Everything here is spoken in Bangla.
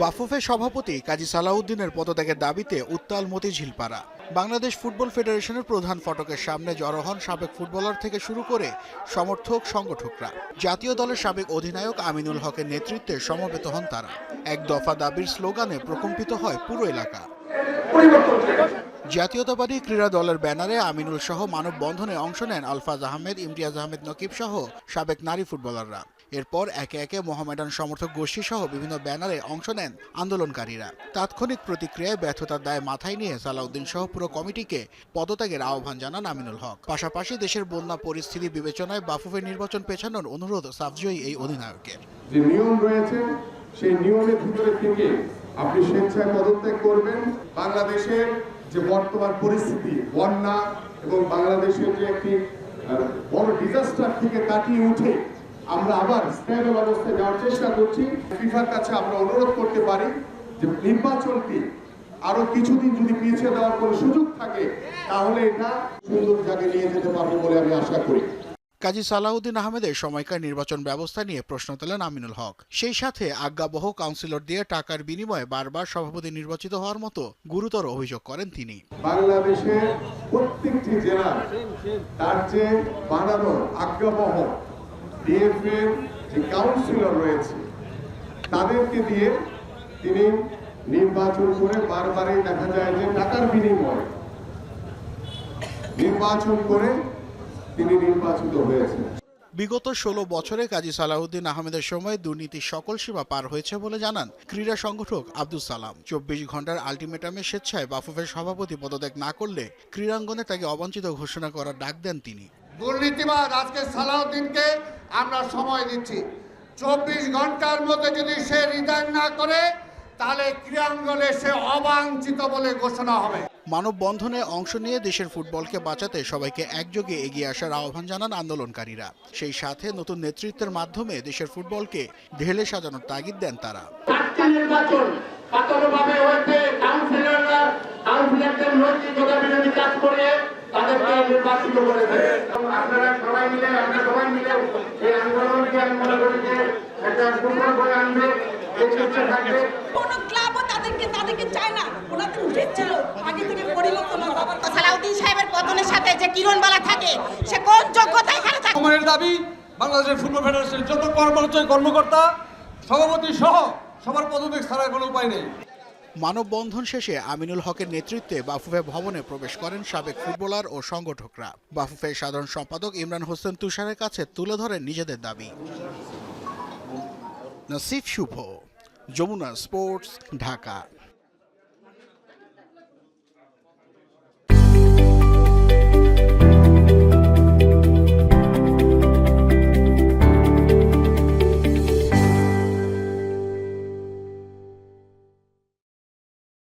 বাফুফে সভাপতি কাজী সালাউদ্দিনের পদত্যাগের দাবিতে উত্তাল মতিঝিল পাড়া। বাংলাদেশ ফুটবল ফেডারেশনের প্রধান ফটকের সামনে জড়ো হন সাবেক ফুটবলার থেকে শুরু করে সমর্থক সংগঠকরা। জাতীয় দলের সাবেক অধিনায়ক আমিনুল হকের নেতৃত্বে সমবেত হন তারা। এক দফা দাবির স্লোগানে প্রকম্পিত হয় পুরো এলাকা। জাতীয়তাবাদী ক্রীড়া দলের ব্যানারে আমিনুল সহ মানববন্ধনে অংশ নেন আলফাজ আহমেদ, ইমতিয়াজ আহমেদ নকিব সহ সাবেক নারী ফুটবলাররা। এরপর একে একে মোহামেডান সমর্থক গোষ্ঠী সহ বিভিন্ন ব্যানারে অংশ নেন আন্দোলনকারীরা। তাৎক্ষণিক প্রতিক্রিয়ায় ব্যর্থতার দায় মাথায় নিয়ে সালাউদ্দিন সহ পুরো কমিটিকে পদত্যাগের আহ্বান জানান আমিনুল হক। পাশাপাশি দেশের বন্যা পরিস্থিতি বিবেচনায় বাফুফের নির্বাচন পেছানোর অনুরোধ সাফজয়ী এই অধিনায়কের। যে নিয়ম রয়েছে, সেই নিয়মের ভিতরে থেকে আপনি স্বেচ্ছায় পদত্যাগ করবেন। বাংলাদেশের যে বর্তমান পরিস্থিতি, বন্যা এবং বাংলাদেশের যে একটি বড় ডিজাস্টার থেকে কাটিয়ে উঠে আমরা আবার স্ট্যাবল অবস্থায় যাওয়ার চেষ্টা করছি। ফিফার কাছে আমরা অনুরোধ করতে পারি যে নির্বাচনটি আরও কিছুদিন যদি পিছিয়ে দেওয়ার কোনো সুযোগ থাকে তাহলে এটা সুন্দর জায়গায় নিয়ে যেতে পারব বলে আমি আশা করি। কাজী সালাউদ্দিন আহমেদের সময়কার নির্বাচন ব্যবস্থা নিয়ে প্রশ্ন তোলেন আমিনুল হক। সেই সাথে আজ্ঞাবহ কাউন্সিলর দিয়ে টাকার বিনিময়ে বারবার সভাপতি নির্বাচিত হওয়ার মতো গুরুতর অভিযোগ করেন তিনি। বাংলাদেশের প্রত্যেকটি জেলার তার যে বানানো আজ্ঞাবহ ডিএফএর যে কাউন্সিলর রয়েছে, তাদেরকে দিয়ে তিনি নির্বাচন করে বারবারই দেখা যায় যে টাকার বিনিময়ে নির্বাচন করে তিনি নির্বাচিত হয়েছেন। বিগত ষোলো বছরে কাজী সালাউদ্দিন আহমেদের সময় দুর্নীতির সকল সীমা পার হয়েছে বলে জানান ক্রীড়া সংগঠক আব্দুল সালাম। চব্বিশ ঘণ্টার আলটিমেটামে স্বেচ্ছায় বাফুফের সভাপতি পদত্যাগ না করলে ক্রীড়াঙ্গনে তাকে অবাঞ্ছিত ঘোষণা করার ডাক দেন তিনি। দুর্নীতিবাদ আজকে সালাউদ্দিনকে আমরা সময় দিচ্ছি। চব্বিশ ঘণ্টার মধ্যে যদি সে রিজাইন না করে তাহলে ক্রীড়াঙ্গনে সে অবাঞ্ছিত বলে ঘোষণা হবে। মানববন্ধনে অংশ নিয়ে দেশের ফুটবলকে বাঁচাতে সবাইকে একযোগে এগিয়ে আসার আহ্বান জানান আন্দোলনকারীরা। সেই সাথে নতুন নেতৃত্বের মাধ্যমে দেশের ফুটবলকে ঢেলে সাজানোর তাগিদ দেন তারা। নির্বাচন কাউন্সিলররা কাউন্সিলরদের নৈতিকতা বিরোধী কাজ করে তাদেরকে নির্বাচিত করেছে আপনারা সবাই মিলে আমরা সবাই মিলে এই আন্দোলনকে আমি মনে করি যে একটা সুফল বয়ে আনবে এই চেষ্টা থাকবে। তাদেরকে তাদেরকে চায় না। ওনাদের উচিত ছিল আগে থেকে পরিবর্তন সালাউদ্দিন সাহেবের পতনের সাথে যে কিরণবালা থাকে সে কোন যোগ্যতায় এখানে থাকে? সময়ের দাবি বাংলাদেশের ফুটবল ফেডারেশনের যত কর্মচারী কর্মকর্তা সভাপতি সহ সবার পদত্যাগ ছাড়ার কোনো উপায় নেই। মানববন্ধন শেষে আমিনুল হকের নেতৃত্বে বাফুফে ভবনে প্রবেশ করেন সাবেক ফুটবলার ও সংগঠকরা। বাফুফে সাধারণ সম্পাদক ইমরান হোসেন তুষারের কাছে তুলে ধরেন নিজেদের দাবি। নসিফ শুভ, যমুনা স্পোর্টস, ঢাকা।